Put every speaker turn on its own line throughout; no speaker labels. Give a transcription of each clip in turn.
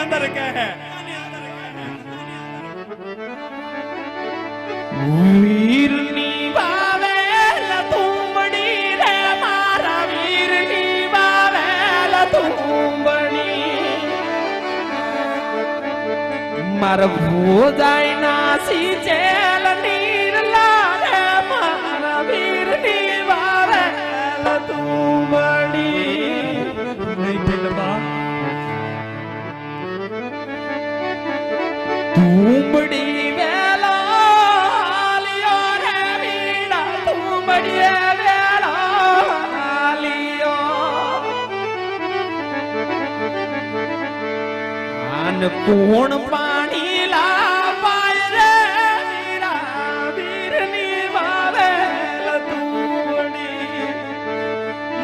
અંદર કહે વીરની વાવેલ તુંબડી રે મારા વીરની વાવેલ તુંબડી મારા ભોજાઈ ના સિંચેલ કોણ પાણી લાવાય રે. વીરની વાવે તુંબડી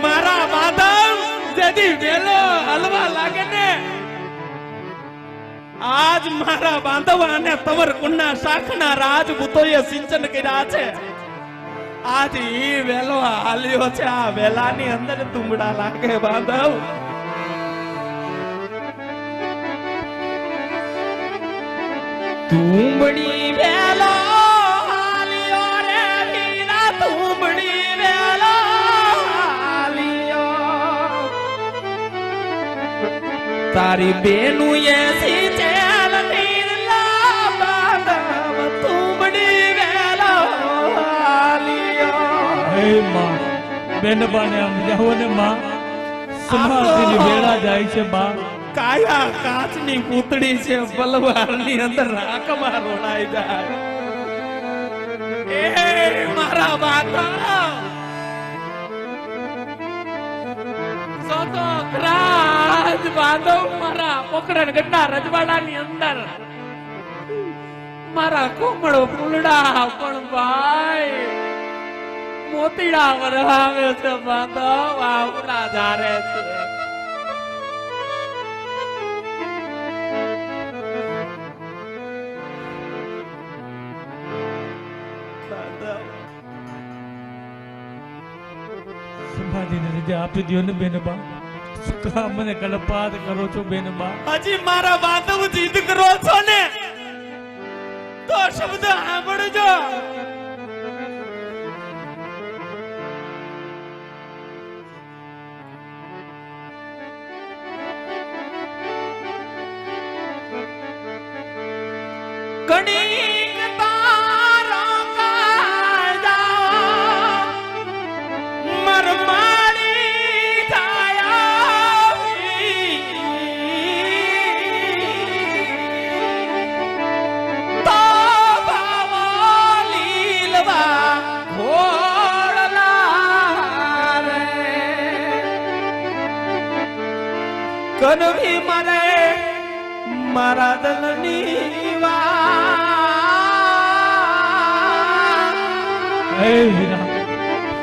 મારા માધવ, જેથી વેલો હલવા લાગે ને, આજ મારા બાંધવા અને તવર કુંડના શાખના રાજપૂતોએ સિંચન કર્યા છે. આજ ઈ વેલો હાલ્યો છે. આ વેલાની અંદર તુંબડા લાગે બાંધવ. તુંબડી વેલો હાલ્યો રે વીરા તુંબડી વેલો હાલ્યો તારી બેનું એ
હે માં બેનબાને આમ જાઓ ને માં સમાધિની વેળા જાય છે બા.
કાયા કાચની પૂતળી છે બલવારની અંદર રાખમાં રોડાઈ જાય એ મારા માતા! સોતો રાજ બાંધવ મારા પોકરણ ગઢના રજવાડાની અંદર. મારા કોમળો ફૂલડા પણ ભાઈ, મોતીડા વરહાવે છે બાંધવ આવડા ધારે છે.
રજા આપી દ્યો ને બેનબા. શું કામ મને કલપાત કરો છો બેનબા.
હજી મારા બાંધવ જીદ કરો છો ને? તો શબ્દ સાંભળજો. કનવી મારે મારા દલની વાત.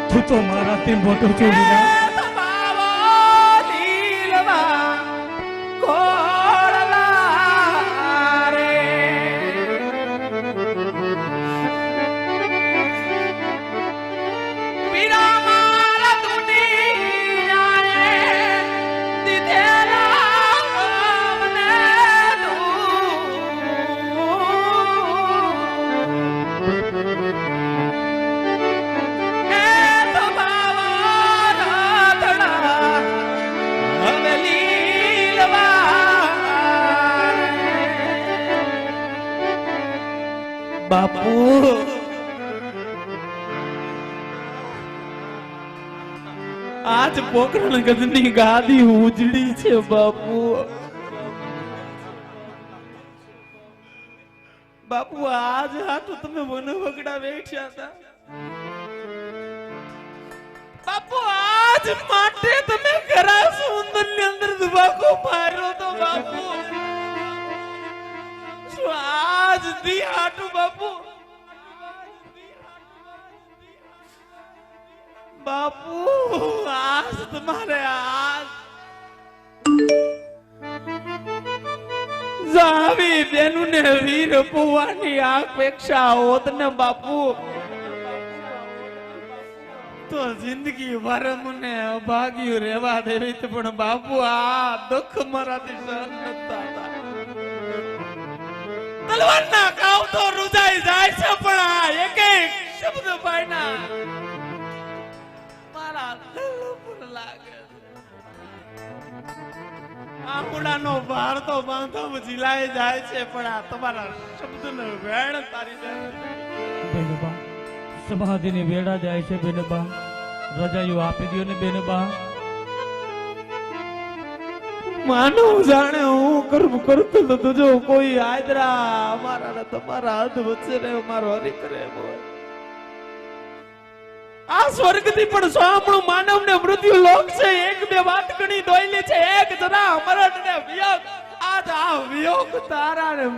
તું તો મારાથી મોટો છું વીરા બાપુ. આજ પોકરણ ગજની ગાદી ઉજળી છે બાપુ. બાપુ, આજ હાટુ તમે મને વગડા બેઠ્યા હતા. બાપુ, આજ માટે તમે ખરા સુંદરની અંદર દુબાકો માર્યો તો બાપુ. શું આજ દી હાટુ બાપુ. બાપુ, આજ તમારે આજ. જાવી બેનું ને વીર પુવાની અપેક્ષા હોત ને બાપુ. તો જિંદગી ભર મને અભાગ્યું રેવા દેવી પણ બાપુ, આ દુઃખ મારાથી સહન નતા
તલવારના કાવ તો રૂજાઈ જાય છે, પણ આ એક એક શબ્દ ભાઈના મારા દિલ ઉપર લાગે છે. આંગુડાનો ભાર તો બાંધવ જિલ્લાએ જાય છે, પણ આ તમારા શબ્દનો વેણ તારી
બેનબા, સમાધિની વેળા જાય છે બેનબા. રજાયું આપી દો ને બેનબા.
માનવ જાણે હું કર્મ કરતો તો તુજો કોઈ આદરા અમારા ને તમારા હાથ વચ્ચે ને મારો હરી કરે આ સ્વર્ગથી પણ સાંભળું માનવ ને મૃત્યુ લોક છે. એક બે વાત ગણી દોયલી છે. એક જરા મરણ ને વિયોગ. આજ આ વિયોગ તારા ને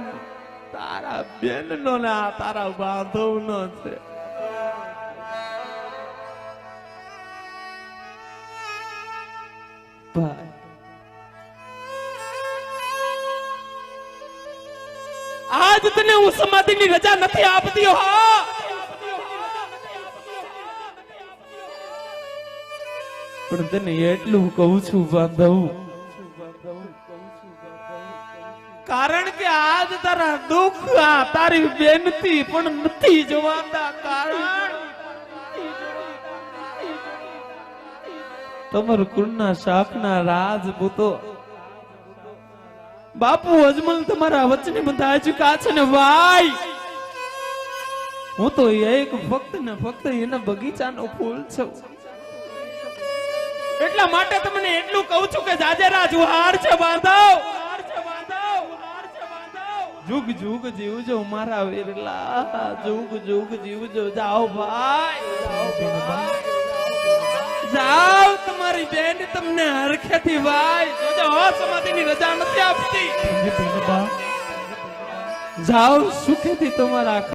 તારા બેન નો ને આ તારા બાંધવ નો છે. ભાઈ. આજ તને હું સમાધિની રજા નથી આપતી પણ તને એટલું કહું છું બાંધવ કારણ કે આજ તારા દુઃખ આ તારી બેનતી પણ નથી જોવાતા કારણ તમારું કુળના શાખના રાજપૂતો બાપુ અજમલ તમારા વચને બંધાઈ ચુકા છે ને ભાઈ. હું તો એક ફક્ત ને ફક્ત એના બગીચાનો ફૂલ છું. એટલા માટે તમને એટલું કહું છું કે જાજેરા જુહાર છે બાંધવ. જુગ જુગ જીવજો મારા વીરલા. જુગ જુગ જીવજો જાઓ ભાઈ. જાઓ તમારી બેન તમને હરખેથી ભાઈ જોજો હો સમાધિની રજા નથી આપતી. જાઓ સુખેથી તમારા